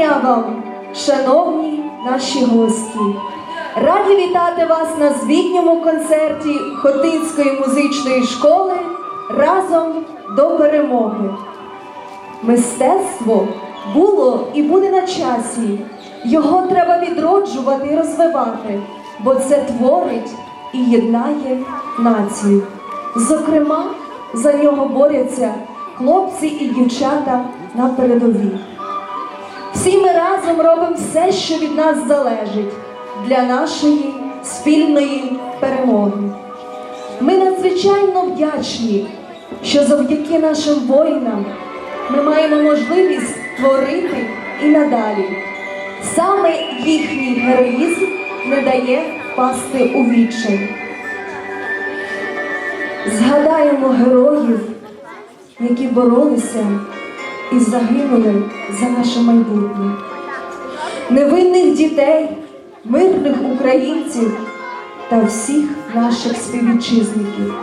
дня вам, шановні наші гості! Раді вітати вас на звітньому концерті Хотинської музичної школи разом до перемоги. Мистецтво було і буде на часі. Його треба відроджувати і розвивати, бо це творить і єднає націю. Зокрема, за нього борються хлопці і дівчата на передовій. Всі ми разом робимо все, що від нас залежить для нашої спільної перемоги. Ми надзвичайно вдячні, що завдяки нашим воїнам ми маємо можливість творити і надалі. Саме їхній героїзм не дає впасти у відчай. Згадаємо героїв, які боролися і загинули за наше майбутнє. Невинних дітей, мирних українців та всіх наших співвітчизників.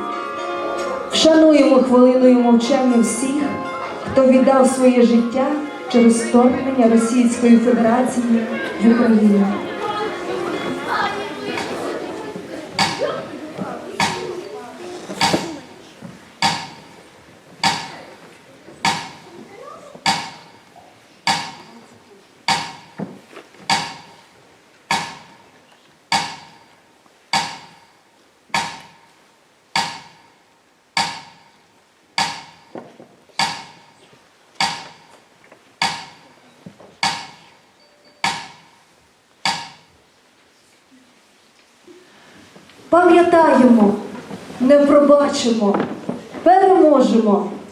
Вшануємо хвилиною мовчання всіх, хто віддав своє життя через вторгнення Російської Федерації в Україну. Пам'ятаємо, не пробачимо, переможемо.